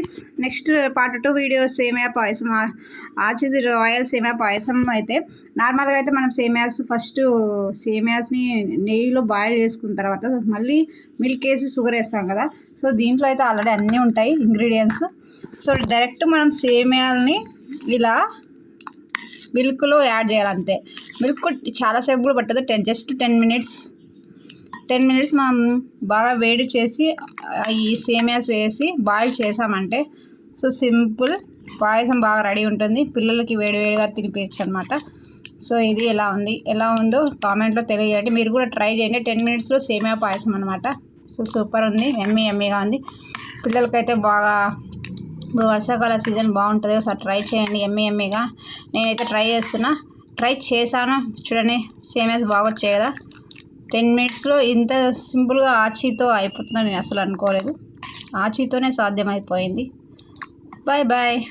Friends next part two video semiya payasam ఆచిజ్ royal సేమియా పాయసం అయితే నార్మల్గా అయితే మనం సేమియాస్ ఫస్ట్ సేమియాస్ని నెయ్యిలో బాయిల్ చేసుకున్న తర్వాత మళ్ళీ మిల్క్ వేసి షుగర్ వేస్తాం కదా. సో దీంట్లో అయితే ఆల్రెడీ అన్నీ ఉంటాయి ఇంగ్రీడియంట్స్ సో డైరెక్ట్ మనం సేమియాలని ఇలా మిల్క్లో యాడ్ చేయాలంతే. మిల్క్ చాలాసేపు కూడా పట్టదు ten just ten minutes ten minutes మనం బాగా వేడి చేసి ఈ సేమియాస్ వేసి బాయిల్ చేసామంటే సో సింపుల్ పాయసం బాగా రెడీ ఉంటుంది. పిల్లలకి వేడివేడిగా తినిపించచ్చు అనమాట సో ఇది ఎలా ఉంది? ఎలా ఉందో కామెంట్లో తెలియజేయండి. మీరు కూడా ట్రై చేయండి. టెన్ మినిట్స్లో సేమియా పాయసం అనమాట సో సూపర్ ఉంది. ఎమ్మీ ఎమ్మీగా ఉంది. పిల్లలకైతే బాగా ఇప్పుడు వర్షాకాల సీజన్ బాగుంటుంది. ఒకసారి ట్రై చేయండి. ఎమ్మీ ఎమ్మీగా. నేనైతే ట్రై చేస్తున్నా. ట్రై చేశాను. చూడండి సేమియాస్ బాగా వచ్చాయి కదా. టెన్ మినిట్స్లో ఇంత సింపుల్గా ఆచీతో అయిపోతుందని నేను అసలు అనుకోలేదు. ఆచీతోనే సాధ్యమైపోయింది. Bye bye.